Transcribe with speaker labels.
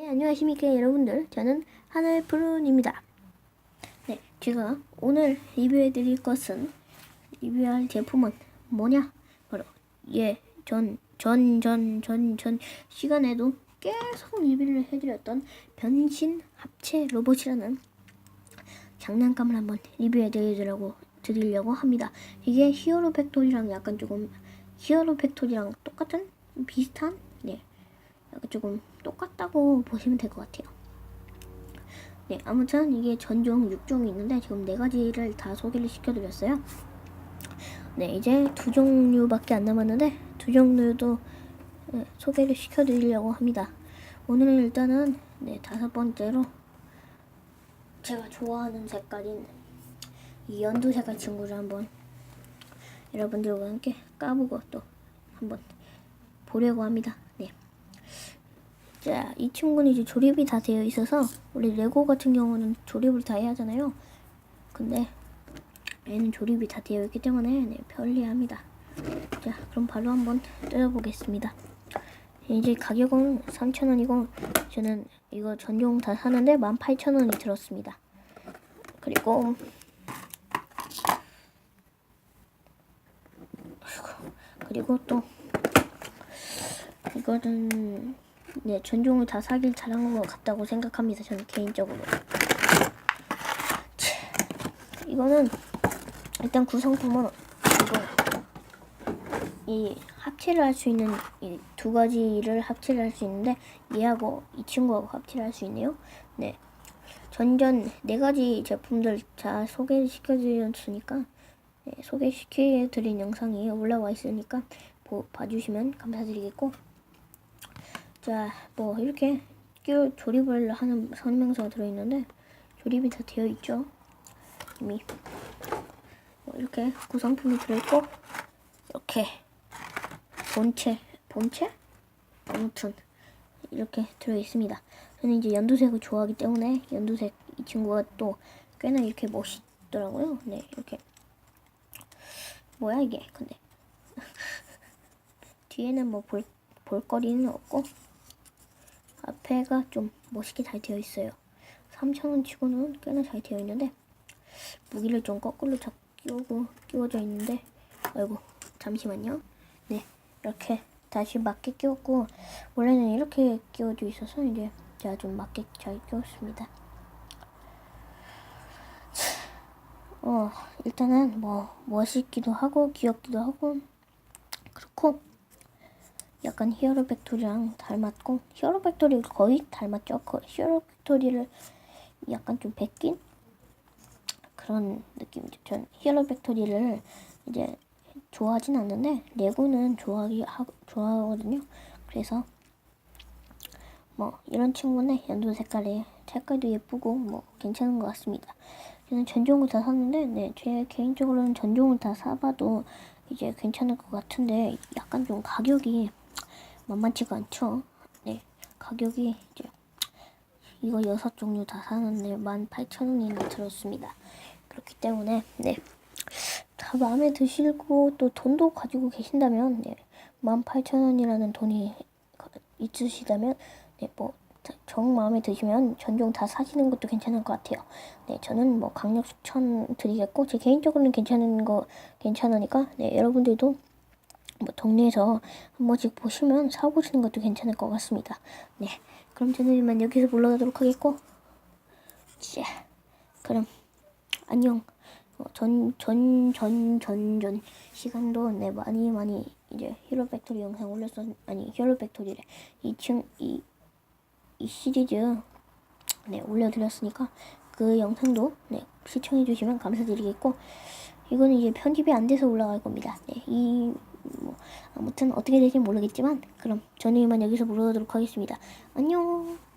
Speaker 1: 네, 안녕하십니까 여러분들. 저는 하늘푸른입니다. 네, 제가 오늘 리뷰해드릴 것은 리뷰할 제품은 뭐냐? 바로 예, 전, 전, 전, 전, 전 시간에도 계속 리뷰를 해드렸던 변신 합체 로봇이라는 장난감을 한번 리뷰해드리려고 드리려고 합니다. 이게 히어로 팩토리랑 약간 조금 히어로 팩토리랑 똑같은 비슷한 네 약간 조금 똑같다고 보시면 될 것 같아요. 네, 아무튼 이게 전종 6종이 있는데 지금 네 가지를 다 소개를 시켜드렸어요. 네, 이제 두 종류밖에 안 남았는데 두 종류도 네, 소개를 시켜드리려고 합니다. 오늘은 일단은 네, 다섯 번째로 제가 좋아하는 색깔인 이 연두 색깔 친구를 한번 여러분들과 함께 까보고 또 한번 보려고 합니다. 네. 자, 이 친구는 이제 조립이 다 되어 있어서 우리 레고 같은 경우는 조립을 다 해야 하잖아요. 근데 얘는 조립이 다 되어 있기 때문에 네, 편리합니다. 자, 그럼 바로 한번 뜯어보겠습니다. 이제 가격은 3,000원이고 저는 이거 전용 다 사는데 18,000원이 들었습니다. 그리고 그리고 또 이거는 네 전종을 다 사길 잘한 것 같다고 생각합니다. 저는 개인적으로. 치, 이거는 일단 구성품은 이거 이 합체를 할 수 있는 이 두 가지를 합체를 할 수 있는데 얘하고 이 친구하고 합체를 할 수 있네요. 네. 전전 네 가지 제품들 다 소개시켜 드렸으니까 네, 소개시켜 드린 영상이 올라와 있으니까 보, 봐주시면 감사드리겠고 자 뭐 이렇게 끼워 조립을 하는 설명서가 들어있는데 조립이 다 되어 있죠. 이미. 뭐 이렇게 구성품이 들어있고 이렇게 본체 본체? 아무튼 이렇게 들어있습니다. 저는 이제 연두색을 좋아하기 때문에 연두색 이 친구가 또 꽤나 이렇게 멋있더라고요. 네 이렇게. 뭐야 이게? 근데. 뒤에는 뭐 볼 볼거리는 없고 앞에가 좀 멋있게 잘 되어 있어요. 3,000원 치고는 꽤나 잘 되어 있는데 무기를 좀 거꾸로 잡 끼우고 끼워져 있는데 아이고 잠시만요. 네 이렇게 다시 맞게 끼웠고 원래는 이렇게 끼워져 있어서 이제 제가 좀 맞게 잘 끼웠습니다. 어, 일단은 뭐 멋있기도 하고 귀엽기도 하고 그렇고 약간 히어로 팩토리랑 닮았고 히어로 팩토리 거의 닮았죠. 그 히어로 팩토리를 약간 좀 베낀 그런 느낌이죠. 전 히어로 팩토리를 이제 좋아하진 않는데 레고는 좋아하기 하, 좋아하거든요. 그래서 뭐 이런 친구는 연두 색깔에 색깔도 예쁘고 뭐 괜찮은 것 같습니다. 저는 전종을 다 샀는데 네, 제 개인적으로는 전종을 다 사봐도 이제 괜찮을 것 같은데 약간 좀 가격이 만만치가 않죠. 네, 가격이 이제 이거 여섯 종류 다 사는데 18,000원이나 들었습니다. 그렇기 때문에 네. 다 마음에 드시고 또 돈도 가지고 계신다면 네, 18,000원이라는 돈이 있으시다면 네, 뭐 정 마음에 드시면 전종 다 사시는 것도 괜찮을 것 같아요. 네, 저는 뭐 강력 추천 드리겠고 제 개인적으로는 괜찮은 거 괜찮으니까 네, 여러분들도 뭐 동네에서 한 번씩 보시면 사보시는 것도 괜찮을 것 같습니다. 네, 그럼 저는 이만 여기서 물러가도록 하겠고, 자, 그럼 안녕. 어, 전, 전, 전, 전, 전 시간도 네 많이 많이 이제 히로 팩토리 영상 올렸었 아니 히로 팩토리래 2층 이, 이 시리즈 네 올려드렸으니까 그 영상도 네 시청해 주시면 감사드리겠고 이거는 이제 편집이 안 돼서 올라갈 겁니다. 네, 이 뭐, 아무튼 어떻게 될지 모르겠지만 그럼 저는 이만 여기서 물러가도록 하겠습니다. 안녕.